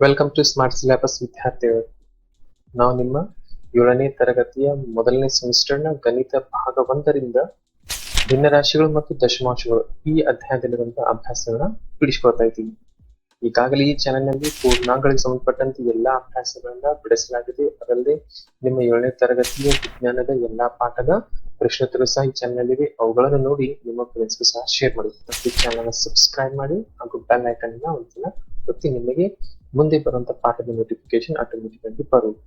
Welcome to smart syllabus ವಿದ್ಯಾರ್ಥಿಗಳು. ನಾವು ನಿಮ್ಮ ಏಳನೇ ತರಗತಿಯ ಮೊದಲನೇ ಸೆಮಿಸ್ಟರ್ನ ಗಣಿತ ಭಾಗ ಒಂದರಿಂದ ಭಿನ್ನರಾಶಿಗಳು ಮತ್ತು ದಶಮಾಂಶಗಳು ಈ ಅಧ್ಯಾಯದಲ್ಲಿರುವಂತಹ ಅಭ್ಯಾಸಗಳನ್ನ ಬಿಡಿಸ್ಕೊಳ್ತಾ ಇದ್ದೀವಿ ಈಗಾಗಲೇ ಈ ಚಾನೆಲ್ನಲ್ಲಿ ಪೂರ್ಣಾಂಕಗಳಿಗೆ ಸಂಬಂಧಪಟ್ಟಂತೆ ಎಲ್ಲಾ ಅಭ್ಯಾಸಗಳನ್ನ ಬಿಡಿಸಲಾಗಿದೆ. ಅದಲ್ಲದೆ ನಿಮ್ಮ ಏಳನೇ ತರಗತಿಯ ವಿಜ್ಞಾನದ ಎಲ್ಲಾ ಪಾಠದ ಪ್ರಶ್ನೋತ್ತರ ಸಹ ಈ ಚಾನೆಲ್ ಇವೆ ಅವುಗಳನ್ನು ನೋಡಿ ನಿಮ್ಮ ಫ್ರೆಂಡ್ಸ್ಗೂ ಸಹ ಶೇರ್ ಮಾಡಿ. ಮತ್ತು ಚಾನಲ್ನ ಸಬ್ಸ್ಕ್ರೈಬ್ ಮಾಡಿ ಹಾಗೂ ಬೆಲ್ ಐಕನ್ ಒಂದ್ಸಲ ಒತ್ತಿ. ನಿಮಗೆ ಮುಂದೆ ಬರುವಂತ ಪಾಠದ ನೋಟಿಫಿಕೇಶನ್ ಆಟೋಮೆಟಿಕ್ ಆಗಿ ಬರುವುದು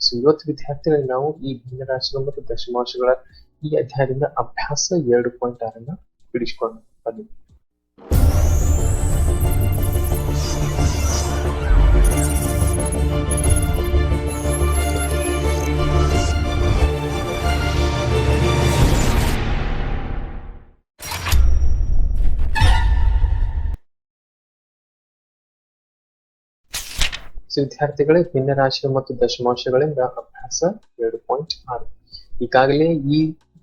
ಸೊ ಇವತ್ತು ವಿದ್ಯಾರ್ಥಿಗಳಿಗೆ ನಾವು ಈ ಭಿನ್ನರಾಶಿಗಳು ಮತ್ತು ದಶಮಾಂಶಗಳ ಈ ಅಧ್ಯಾಯದಿಂದ ಅಭ್ಯಾಸ ಎರಡು ಪಾಯಿಂಟ್ ಆರನ್ನ ಬಿಡಿಸಿಕೊಂಡು ಬನ್ನಿ. ವಿದ್ಯಾರ್ಥಿಗಳೇ ಭಿನ್ನರಾಶಿಗಳು ಮತ್ತು ದಶಮಾಂಶಗಳಿಂದ ಅಭ್ಯಾಸ ಎರಡು ಪಾಯಿಂಟ್ ಆರು. ಈಗಾಗಲೇ ಈ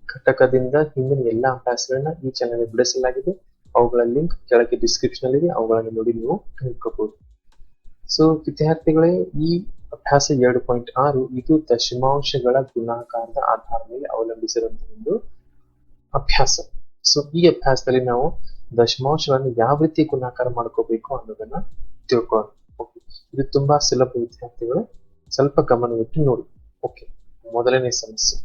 ಘಟಕದಿಂದ ಹಿಂದಿನ ಎಲ್ಲಾ ಅಭ್ಯಾಸಗಳನ್ನ ಈ ಚಾನಲ್ ಬಿಡಿಸಲಾಗಿದೆ. ಅವುಗಳ ಲಿಂಕ್ ಕೆಳಗೆ ಡಿಸ್ಕ್ರಿಪ್ಷನ್ ಇದೆ. ಅವುಗಳನ್ನು ನೋಡಿ ನೀವು ತಿಳ್ಕೋಬಹುದು ಸೊ ವಿದ್ಯಾರ್ಥಿಗಳೇ, ಈ ಅಭ್ಯಾಸ ಎರಡು ಪಾಯಿಂಟ್ ಆರು, ಇದು ದಶಮಾಂಶಗಳ ಗುಣಾಕಾರದ ಆಧಾರದ ಮೇಲೆ ಅವಲಂಬಿಸಿರುವಂತಹ ಒಂದು ಅಭ್ಯಾಸ. ಸೊ ಈ ಅಭ್ಯಾಸದಲ್ಲಿ ನಾವು ದಶಮಾಂಶಗಳನ್ನು ಯಾವ ರೀತಿ ಗುಣಾಕಾರ ಮಾಡ್ಕೋಬೇಕು ಅನ್ನೋದನ್ನ ತಿಳ್ಕೊಳ್ಳೋಣ ಇದು ತುಂಬಾ ಸುಲಭ ವಿದ್ಯಾರ್ಥಿಗಳು ಸ್ವಲ್ಪ ಗಮನವಿಟ್ಟು ನೋಡಿ. ಓಕೆ ಮೊದಲನೇ ಸಮಸ್ಯೆ.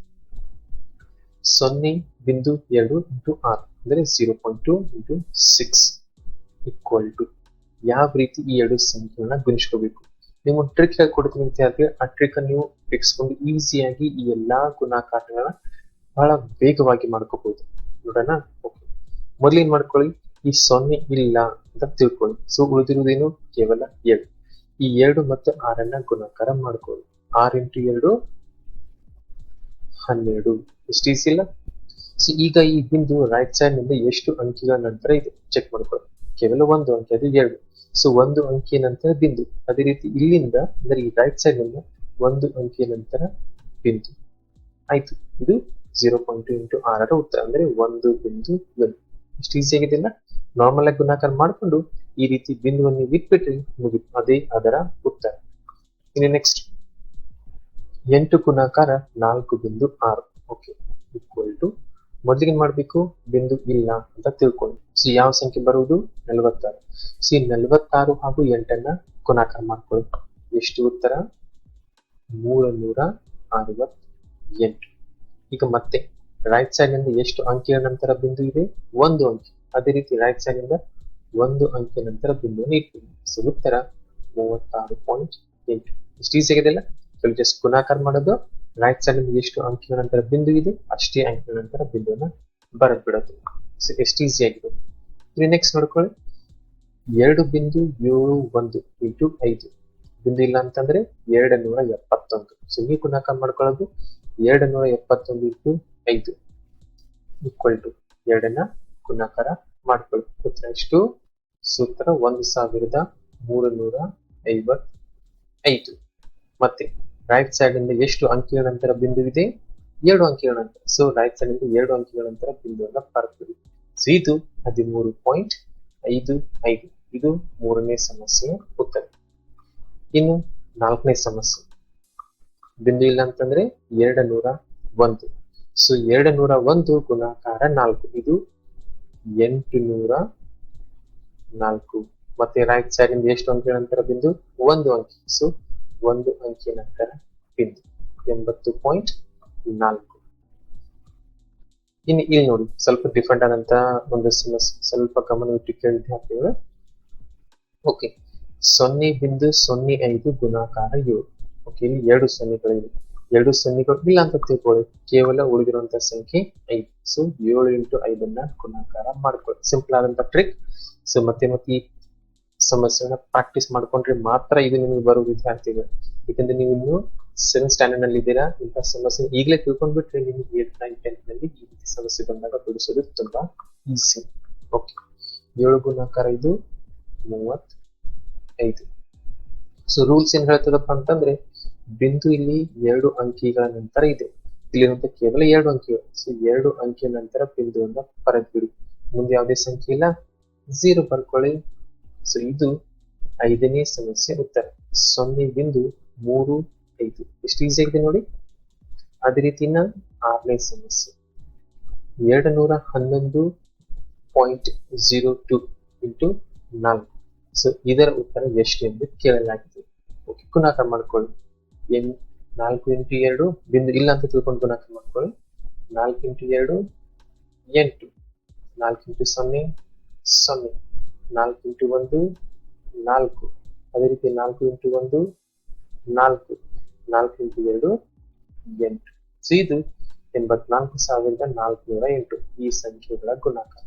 ಸೊನ್ನೆ ಬಿಂದು ಎರಡು ಇಂಟು ಆರ್, ಅಂದರೆ zero point two into six equal to ಯಾವ ರೀತಿ ಈ ಎರಡು ಸಂಖ್ಯೆಗಳನ್ನ ಗುಣಿಸ್ಕೋಬೇಕು? ನೀವು ಟ್ರಿಕ್ ಹೇಳ್ಕೊಡ್ತೀನಿ ವಿದ್ಯಾರ್ಥಿಗಳು, ಆ ಟ್ರಿಕ್ ನೀವು ಇಟ್ಸ್ಕೊಂಡು ಈಸಿಯಾಗಿ ಈ ಎಲ್ಲಾ ಗುಣಾಕಾರಗಳನ್ನ ಬಹಳ ವೇಗವಾಗಿ ಮಾಡ್ಕೋಬಹುದು ನೋಡೋಣ? ಓಕೆ ಮೊದಲೇನ್ ಮಾಡ್ಕೊಳ್ಳಿ? ಈ ಸೊನ್ನೆ ಇಲ್ಲ ಅಂತ ತಿಳ್ಕೊಳ್ಳಿ. ಸೊ ಉಳಿದಿರುವುದೇನು? ಕೇವಲ ಎರಡು. ಈ ಎರಡು ಮತ್ತು ಆರನ್ನ ಗುಣಾಕಾರ ಮಾಡ್ಕೊಳ್ಳಿ ಆರ್ ಇಂಟು ಎರಡು, ಹನ್ನೆರಡು. ಇಲ್ಲ? ಸೊ ಈಗ ಈ ಬಿಂದು ರೈಟ್ ಸೈಡ್ನಿಂದ ಎಷ್ಟು ಅಂಕಿಗಳ ನಂತರ ಇದೆ? ಚೆಕ್ ಮಾಡ್ಕೊಳ್ಳಿ ಕೇವಲ ಒಂದು ಅಂಕಿ, ಅದು ಎರಡು. ಸೊ ಒಂದು ಅಂಕಿ ನಂತರ ಬಿಂದು. ಅದೇ ರೀತಿ ಇಲ್ಲಿಂದ, ಅಂದ್ರೆ ಈ ರೈಟ್ ಸೈಡ್ನಿಂದ ಒಂದು ಅಂಕಿ ನಂತರ ಬಿಂದು. ಆಯ್ತು. ಇದು ಜೀರೋ ಪಾಯಿಂಟ್ ಇಂಟು ಆರರ ಉತ್ತರ. ಅಂದ್ರೆ ಒಂದು ಬಿಂದು ಒಂದು ಇಷ್ಟು ಈಸಿ ಆಗಿದೆಯಲ್ಲ ನಾರ್ಮಲ್ ಆಗಿ ಗುಣಾಕಾರ ಮಾಡಿಕೊಂಡು ಈ ರೀತಿ ಬಿಂದುವನ್ನು ಬಿಟ್ಬಿಟ್ರೆ ಮುಗಿತು ಅದೇ ಅದರ ಉತ್ತರ. ಇನ್ನು ನೆಕ್ಸ್ಟ್ ಎಂಟು ಗುಣಾಕಾರ ನಾಲ್ಕು ಬಿಂದು ಆರು. ಓಕೆ ಈಕ್ವಲ್ ಟು ಮೊದಲಿಗೆ ಮಾಡಬೇಕು? ಬಿಂದು ಇಲ್ಲ ಅಂತ ತಿಳ್ಕೊಂಡು. ಸಿ ಯಾವ ಸಂಖ್ಯೆ ಬರುವುದು? ನಲವತ್ತಾರು. ಸಿ ನಲವತ್ತಾರು ಹಾಗೂ ಎಂಟನ್ನ ಗುಣಾಕಾರ ಮಾಡ್ಕೊಳ್ಳಿ ಎಷ್ಟು ಉತ್ತರ? ಮೂರ ನೂರ ಅರವತ್ ಎಂಟು ಈಗ ಮತ್ತೆ ರೈಟ್ ಸೈಡ್ನಿಂದ ಎಷ್ಟು ಅಂಕಿಯ ನಂತರ ಬಿಂದು ಇದೆ? ಒಂದು ಅಂಕಿ. ಅದೇ ರೀತಿ ರೈಟ್ ಸೈಡ್ನಿಂದ ಒಂದು ಅಂಕೆ ನಂತರ ಬಿಂದುವನ್ನು ಇಟ್ಟು ಸೊ ಉತ್ತರ ಮೂವತ್ತಾರು ಪಾಯಿಂಟ್ ಎಂಟು. ಇಷ್ಟು ಈಸಿ ಆಗಿದೆಲ್ಲ ಜಸ್ಟ್ ಗುಣಾಕಾರ ಮಾಡೋದು. ರೈಟ್ ಸೈಡ್ ಎಷ್ಟು ಅಂಕಿನ ನಂತರ ಬಿಂದು ಇದೆ? ಅಷ್ಟೇ ಅಂಕಿನ ನಂತರ ಬಿಂದುವನ್ನ ಬರದ್ ಬಿಡೋದು ಸೊ ಎಷ್ಟು ಈಸಿ ಆಗಿದೆ? ಇಲ್ಲಿ ನೆಕ್ಸ್ಟ್ ನೋಡ್ಕೊಳ್ಳಿ. ಎರಡು ಬಿಂದು ಏಳು ಒಂದು ಇಂಟು ಐದು. ಬಿಂದು ಇಲ್ಲ ಅಂತಂದ್ರೆ ಎರಡು ನೂರ ಎಪ್ಪತ್ತೊಂದು. ಸೊ ಈ ಗುಣಾಕಾರ ಮಾಡ್ಕೊಳ್ಳೋದು. ಎರಡು ನೂರ ಎಪ್ಪತ್ತೊಂದು ಇಂಟು ಐದು. ಈಕ್ವಲ್ ಟು ಎರಡನ್ನ ಗುಣಾಕಾರ ಮಾಡ್ಕೊಳ್ಳಿ ಎಷ್ಟು ಸೂತ್ರ ಒಂದು ಸಾವಿರದ ಮೂರು ನೂರ ಐವತ್ ಐದು ಮತ್ತೆ ರೈಟ್ ಸೈಡ್ ಇಂದ ಎಷ್ಟು ಅಂಕಿಗಳ ನಂತರ ಬಿಂದು ಇದೆ ಎರಡು ಅಂಕಿಗಳ ನಂತರ. ಸೊ ರೈಟ್ ಸೈಡ್ ಇಂದ ಎರಡು ಅಂಕಿಗಳ ನಂತರ ಬಿಂದುವನ್ನ ಬರ್ತೀವಿ ಸೊ ಇದು ಹದಿಮೂರು ಪಾಯಿಂಟ್ ಐದು ಐದು. ಇದು ಮೂರನೇ ಸಮಸ್ಯೆಯ ಉತ್ತರ. ಇನ್ನು ನಾಲ್ಕನೇ ಸಮಸ್ಯೆ. ಬಿಂದು ಇಲ್ಲ ಅಂತಂದ್ರೆ ಎರಡು ನೂರ ಒಂದು. ಸೊ ಎರಡು ನೂರ ಒಂದು ಗುಣಾಕಾರ ನಾಲ್ಕು. ಇದು ಎಂಟು ನೂರ ನಾಲ್ಕು. ಮತ್ತೆ ರೈಟ್ ಸೈಡ್ ಇಂದ ಎಷ್ಟು ಅಂಕಿ ನಂತರ ಬಿಂದು? ಒಂದು ಅಂಕಿ. ಸೊ ಒಂದು ಅಂಕಿಯ ನಂತರ ಬಿಂದು. ಎಂಬತ್ತು ಪಾಯಿಂಟ್ ನಾಲ್ಕು. ಇನ್ನು ಇಲ್ಲಿ ನೋಡಿ, ಸ್ವಲ್ಪ ಡಿಫ್ರೆಂಟ್ ಆದಂತ ಒಂದು ಸ್ವಲ್ಪ ಗಮನವಿಟ್ಟು ಕೇಳಿದ್ದೆ ಹಾಕಿದ್ರೆ ಓಕೆ ಸೊನ್ನೆ ಬಿಂದು ಸೊನ್ನೆ ಐದು ಗುಣಾಕಾರ ಏಳು. ಓಕೆ ಇಲ್ಲಿ ಎರಡು ಸೊನ್ನೆಗಳಿವೆ. ಎರಡು ಸೊನ್ನೆಗಳು ಇಲ್ಲ ಅಂತ ತಿಳ್ಕೊಳ್ಳಿ ಕೇವಲ ಉಳಿದಿರುವಂತಹ ಸಂಖ್ಯೆ ಐದು. ಸೊ ಏಳು ಇಂಟು ಐದನ್ನ ಗುಣಾಕಾರ ಮಾಡ್ಕೊಳ್ಳಿ. ಸಿಂಪಲ್ ಆದಂತ ಟ್ರಿಕ್ ಸೊ ಮತ್ತೆ ಮತ್ತೆ ಈ ಸಮಸ್ಯೆನ ಪ್ರಾಕ್ಟೀಸ್ ಮಾಡ್ಕೊಂಡ್ರೆ ಮಾತ್ರ ಇದು ನಿಮಗೆ ಬರುವ ವಿದ್ಯಾರ್ಥಿಗಳು ಯಾಕಂದ್ರೆ ನೀವು ಇನ್ನು ಸೆವೆನ್ ಸ್ಟ್ಯಾಂಡರ್ಡ್ನಲ್ಲಿ ಇದ್ದೀರಾ? ಇಂತಹ ಸಮಸ್ಯೆ ಈಗಲೇ ತಿಳ್ಕೊಂಡ್ಬಿಟ್ರೆ ನಿಮಗೆ ಏಟ್ ನೈನ್ ಟೆಂತ್ನಲ್ಲಿ ಈ ರೀತಿ ಸಮಸ್ಯೆ ಬಂದಾಗ ಬಿಡಿಸೋದು ತುಂಬಾ ಈಸಿ ಓಕೆ ಏಳು ಗುಣಾಕಾರ ಇದು ಮೂವತ್ ಐದು ಸೊ ರೂಲ್ಸ್ ಏನ್ ಹೇಳ್ತದಪ್ಪ ಅಂತಂದ್ರೆ ಬಿಂದು ಇಲ್ಲಿ ಎರಡು ಅಂಕಿಗಳ ನಂತರ ಇದೆ. ಇಲ್ಲಿರುವಂತ ಕೇವಲ ಎರಡು ಅಂಕಿಗಳು. ಸೊ ಎರಡು ಅಂಕಿಯ ನಂತರ ಬಿಂದುವನ್ನ ಬರೆದ್ಬಿಡಿ. ಮುಂದೆ ಯಾವುದೇ ಸಂಖ್ಯೆ ಇಲ್ಲ. ಝೀರೋ ಬರ್ಕೊಳ್ಳಿ. ಸೊ ಇದು ಐದನೇ ಸಮಸ್ಯೆ ಉತ್ತರ. ಸೊನ್ನೆ ಬಿಂದು ಮೂರು ಐದು. ಎಷ್ಟು ಈಸಿ ಆಗಿದೆ ನೋಡಿ? ಅದೇ ರೀತಿ ಆರನೇ ಸಮಸ್ಯೆ. ಎರಡು ನೂರ ಹನ್ನೊಂದು ಪಾಯಿಂಟ್ ಝೀರೋ ಟು ಇಂಟು ನಾಲ್ಕು. ಸೊ ಇದರ ಉತ್ತರ ಎಷ್ಟು ಎಂದು ಕೇಳಲಾಗಿದೆ. ಓಕೆ ಗುಣಾಕಾರ ಮಾಡ್ಕೊಳ್ಳಿ. ಎನ್ ನಾಲ್ಕು ಇಂಟು ಎರಡು ಬಿಂದು ಇಲ್ಲ ಅಂತ ತಿಳ್ಕೊಂಡು ಗುಣಾಕಾರ ಮಾಡ್ಕೊಳ್ಳಿ. ನಾಲ್ಕು ಇಂಟು ಎರಡು ಎಂಟು. ನಾಲ್ಕು ಇಂಟು ಸೊನ್ನೆ ಸೊನ್ನೆ. ನಾಲ್ಕು ಇಂಟು ಒಂದು, ನಾಲ್ಕು. ಅದೇ ರೀತಿ ನಾಲ್ಕು ಇಂಟು ಒಂದು, ನಾಲ್ಕು. ನಾಲ್ಕು ಇಂಟು ಎರಡು, ಎಂಟು. ಸೊ ಇದು ಎಂಬತ್ನಾಲ್ಕು ಸಾವಿರದ ನಾಲ್ಕುನೂರ ಎಂಟು. ಈ ಸಂಖ್ಯೆಗಳ ಗುಣಾಕಾರ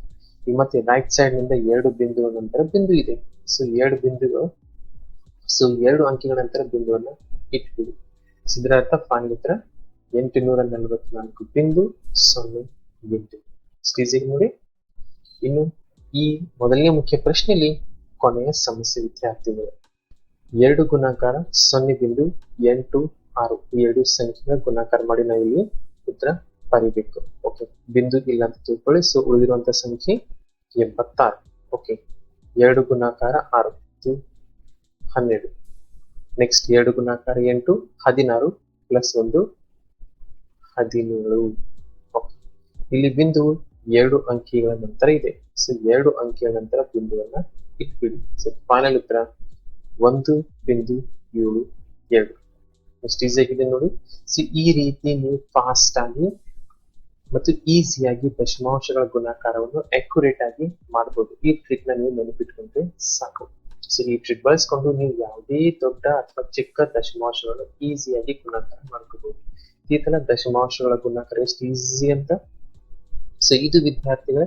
ಈ ಮತ್ತೆ ರೈಟ್ ಸೈಡ್ನಿಂದ ಎರಡು ಬಿಂದುವ ನಂತರ ಬಿಂದು ಇದೆ. ಸೊ ಎರಡು ಬಿಂದುಗಳು ಸೊ ಎರಡು ಅಂಕಿಗಳ ನಂತರ ಬಿಂದುವನ್ನ ಇಟ್ಬಿಡಿ. ಸಿದ್ಧಾರ್ಥ ಪಾಂಡಿತ್ರ ಎಂಟುನೂರ ನಲವತ್ನಾಲ್ಕು ಬಿಂದು ಸೊನ್ನೆ ಎಂಟು. ಸ್ಟೇಜಿಗೆ ನೋಡಿ. ಇನ್ನು ಈ ಮೊದಲನೇ ಮುಖ್ಯ ಪ್ರಶ್ನೆಯಲ್ಲಿ ಕೊನೆಯ ಸಮಸ್ಯೆ ವಿದ್ಯಾರ್ಥಿಗಳು. ಎರಡು ಗುಣಾಕಾರ ಸೊನ್ನೆ ಬಿಂದು ಎಂಟು ಆರು. ಈ ಎರಡು ಸಂಖ್ಯೆಗಳ ಗುಣಾಕಾರ ಮಾಡಿ ನಾವು ಇಲ್ಲಿ ಉತ್ತರ ಬರೀಬೇಕು. ಓಕೆ. ಬಿಂದು ಇಲ್ಲ ಅಂತ ತಿಳ್ಕೊಳ್ಳಿ. ಸೊ ಉಳಿದಿರುವಂತ ಸಂಖ್ಯೆ ಎಂಬತ್ತಾರು. ಓಕೆ. ಎರಡು ಗುಣಾಕಾರ ಆರು. ಹನ್ನೆರಡು. ನೆಕ್ಸ್ಟ್ ಎರಡು ಗುಣಾಕಾರ ಎಂಟು, ಹದಿನಾರು ಪ್ಲಸ್ ಒಂದು, ಹದಿನೇಳು. ಇಲ್ಲಿ ಬಿಂದು ಎರಡು ಅಂಕಿಗಳ ನಂತರ ಇದೆ. ಸೊ ಎರಡು ಅಂಕಿಗಳ ನಂತರ ಬಿಂದುವನ್ನ ಇಟ್ಬಿಡಿ. ಸೊ ಫೈನಲ್ ಉತ್ತರ, ಒಂದು ಬಿಂದು ಏಳು, ಎರಡು. ಎಷ್ಟು ಈಸಿ ಆಗಿದೆ ನೋಡಿ. ಸೊ ಈ ರೀತಿ ನೀವು ಫಾಸ್ಟ್ ಆಗಿ ಮತ್ತು ಈಸಿಯಾಗಿ ದಶಮಾಂಶಗಳ ಗುಣಾಕಾರವನ್ನು ಅಕ್ಯುರೇಟ್ ಆಗಿ ಮಾಡಬಹುದು ಈ ಟ್ರಿಕ್ ನೀವು ನೆನಪಿಟ್ಕೊಂಡ್ರೆ ಸಾಕು. ಸೊ ಈ ಟ್ರಿಕ್ ಬಳಸ್ಕೊಂಡು ನೀವು ಯಾವುದೇ ದೊಡ್ಡ ಅಥವಾ ಚಿಕ್ಕ ದಶಮಾಂಶಗಳನ್ನು ಈಸಿಯಾಗಿ ಗುಣಾಕಾರ ಮಾಡ್ಕೋಬಹುದು ಈ ತರ ದಶಮಾಂಶಗಳ ಗುಣಾಕಾರ ಎಷ್ಟು ಈಸಿ ಅಂತ? ಸೊ ಇದು ವಿದ್ಯಾರ್ಥಿಗಳ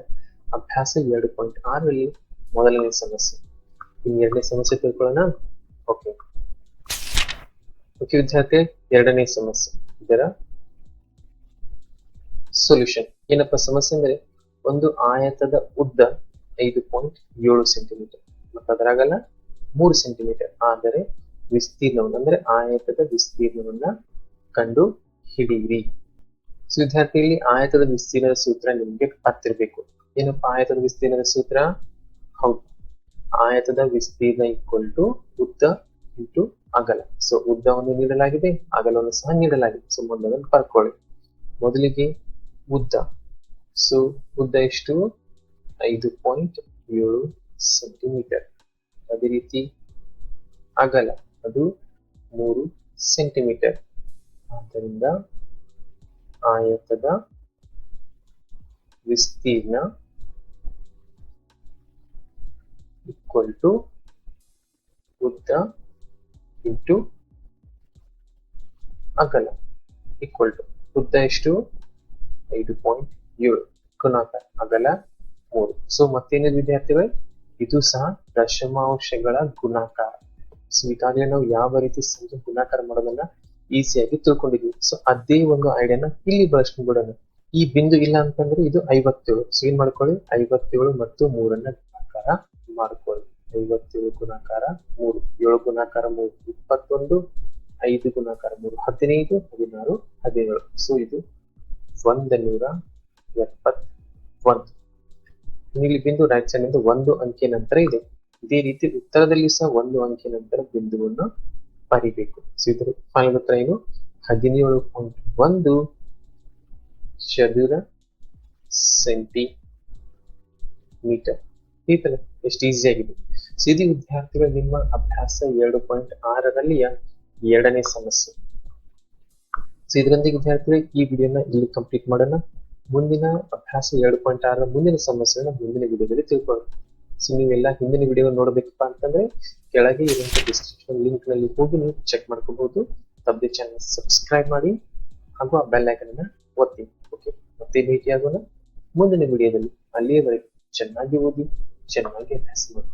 ಅಭ್ಯಾಸ ಎರಡು ಪಾಯಿಂಟ್ ಆರಲ್ಲಿ ಮೊದಲನೇ ಸಮಸ್ಯೆ. ಇನ್ನು ಎರಡನೇ ಸಮಸ್ಯೆ ತಿಳ್ಕೊಳ್ಳೋಣ? ಓಕೆ ಓಕೆ ವಿದ್ಯಾರ್ಥಿ, ಎರಡನೇ ಸಮಸ್ಯೆ. ಇದರ ಸೊಲ್ಯೂಷನ್ ಏನಪ್ಪ ಸಮಸ್ಯೆ ಅಂದ್ರೆ ಒಂದು ಆಯತದ ಉದ್ದ ಐದು ಪಾಯಿಂಟ್ ಏಳು ಸೆಂಟಿಮೀಟರ್ ಮತ್ತು ಅದರಾಗಲ್ಲ ಮೂರು ಸೆಂಟಿಮೀಟರ್ ಆದರೆ ವಿಸ್ತೀರ್ಣವನ್ನು, ಅಂದರೆ ಆಯತದ ವಿಸ್ತೀರ್ಣವನ್ನು ಕಂಡು ಹಿಡಿಯಿರಿ. ಸೊ ವಿದ್ಯಾರ್ಥಿ ಇಲ್ಲಿ ಆಯತದ ವಿಸ್ತೀರ್ಣದ ಸೂತ್ರ ನಿಮಗೆ ಹತ್ತಿರಬೇಕು. ಏನಪ್ಪ ಆಯತದ ವಿಸ್ತೀರ್ಣದ ಸೂತ್ರ? ಹೌದು. ಆಯತದ ವಿಸ್ತೀರ್ಣ ಈಕ್ವಲ್ ಟು ಉದ್ದ ಇಂಟು ಅಗಲ. ಸೊ ಉದ್ದವನ್ನು ನೀಡಲಾಗಿದೆ, ಅಗಲವನ್ನು ಸಹ ನೀಡಲಾಗಿದೆ. ಸೊ ಮೊದಲನ್ನು ಬರ್ಕೊಳ್ಳಿ ಮೊದಲಿಗೆ ಉದ್ದ. ಸೊ ಉದ್ದ ಎಷ್ಟು? ಐದು ಪಾಯಿಂಟ್ ಏಳು ಸೆಂಟಿಮೀಟರ್ ಅದೇ ರೀತಿ ಅಗಲ. ಅದು ಮೂರು ಸೆಂಟಿಮೀಟರ್ ಆದ್ದರಿಂದ ಆಯತದ ವಿಸ್ತೀರ್ಣ ಈಕ್ವಲ್ ಟು ಉದ್ದ ಇಂಟು ಅಗಲ. ಈಕ್ವಲ್ ಟು ಉದ್ದ ಎಷ್ಟು? ಐದು ಪಾಯಿಂಟ್ ಏಳು. ಗುಣಾಕಾರ ಅಗಲ ಮೂರು. ಸೊ ಮತ್ತೇನಿದೆ ವಿದ್ಯಾರ್ಥಿಗಳು? ಇದು ಸಹ ದಶಮಾಂಶಗಳ ಗುಣಾಕಾರ. ಸೊ ಈಗಾಗಲೇ ನಾವು ಯಾವ ರೀತಿ ಸಂಖ್ಯೆ ಗುಣಾಕಾರ ಮಾಡೋದನ್ನ ಈಸಿಯಾಗಿ ತಿಳ್ಕೊಂಡಿದ್ವಿ ಸೊ ಅದೇ ಒಂದು ಐಡಿಯಾನ ಇಲ್ಲಿ ಬಳಸ್ಕೊಂಡ್ಬಿಡೋಣ ಈ ಬಿಂದು ಇಲ್ಲ ಅಂತಂದ್ರೆ ಇದು ಐವತ್ತೇಳು. ಸೊ ಏನ್ ಮಾಡ್ಕೊಳ್ಳಿ? ಐವತ್ತೇಳು ಮತ್ತು ಮೂರನ್ನ ಗುಣಾಕಾರ ಮಾಡ್ಕೊಳ್ಳಿ. ಐವತ್ತೇಳು ಗುಣಾಕಾರ ಮೂರು. ಏಳು ಗುಣಾಕಾರ ಮೂರು. ಇಪ್ಪತ್ತೊಂದು, ಐದು ಗುಣಾಕಾರ ಮೂರು. ಹದಿನೈದು, ಹದಿನಾರು, ಹದಿನೇಳು. ಸೊ ಇದು ಒಂದ ನೂರ ಎಪ್ಪತ್ ಒಂದು ಇಲ್ಲಿ ಬಿಂದು ನಿಂದ ಒಂದು ಅಂಕೆ ನಂತರ ಇದೆ. ಇದೇ ರೀತಿ ಉತ್ತರದಲ್ಲಿ ಸಹ ಒಂದು ಅಂಕಿ ನಂತರ ಬಿಂದುವನ್ನು ಪಡಿಬೇಕು ಇದರ ಫೈನಲ್ ಉತ್ತರ ಏನು? ಹದಿನೇಳು ಪಾಯಿಂಟ್ ಒಂದು ಚದುರ ಸೆಂಟಿ ಮೀಟರ್ ಈ ತರ ಎಷ್ಟು ಈಸಿ ಆಗಿದೆ. ಸೊ ಇದು ವಿದ್ಯಾರ್ಥಿಗಳು ನಿಮ್ಮ ಅಭ್ಯಾಸ ಎರಡು ಪಾಯಿಂಟ್ ಆರರಲ್ಲಿಯ ಎರಡನೇ ಸಮಸ್ಯೆ. ಸೊ ಇದರೊಂದಿಗೆ ವಿದ್ಯಾರ್ಥಿಗಳು ಈ ವಿಡಿಯೋನ ಇಲ್ಲಿ ಕಂಪ್ಲೀಟ್ ಮಾಡೋಣ. ಮುಂದಿನ ಅಭ್ಯಾಸ ಎರಡು ಪಾಯಿಂಟ್ ಆರರ ಮುಂದಿನ ಸಮಸ್ಯೆಯನ್ನು ಮುಂದಿನ ವಿಡಿಯೋದಲ್ಲಿ ತಿಳ್ಕೊಳ್ಳೋಣ. ಸೊ ನೀವೆಲ್ಲ ಹಿಂದಿನ ವಿಡಿಯೋ ನೋಡಬೇಕಪ್ಪ ಅಂತಂದ್ರೆ, ಕೆಳಗೆ ಇರುವಂತ ಡಿಸ್ಕ್ರಿಪ್ಷನ್ ಲಿಂಕ್ನಲ್ಲಿ ಹೋಗಿ ನೀವು ಚೆಕ್ ಮಾಡ್ಕೋಬಹುದು ತಪ್ಪದೆ ಚಾನಲ್ ಸಬ್ಸ್ಕ್ರೈಬ್ ಮಾಡಿ, ಹಾಗೂ ಆ ಬೆಲ್ ಐಕನ್ ಒತ್ತಿ. ಓಕೆ ಮತ್ತೆ ಭೇಟಿಯಾಗೋಣ. ಮುಂದಿನ ವಿಡಿಯೋದಲ್ಲಿ ಅಲ್ಲಿಯವರೆಗೆ ಚೆನ್ನಾಗಿ ಓದಿ, ಚೆನ್ನಾಗಿ ಅಭ್ಯಾಸ ಮಾಡಿ.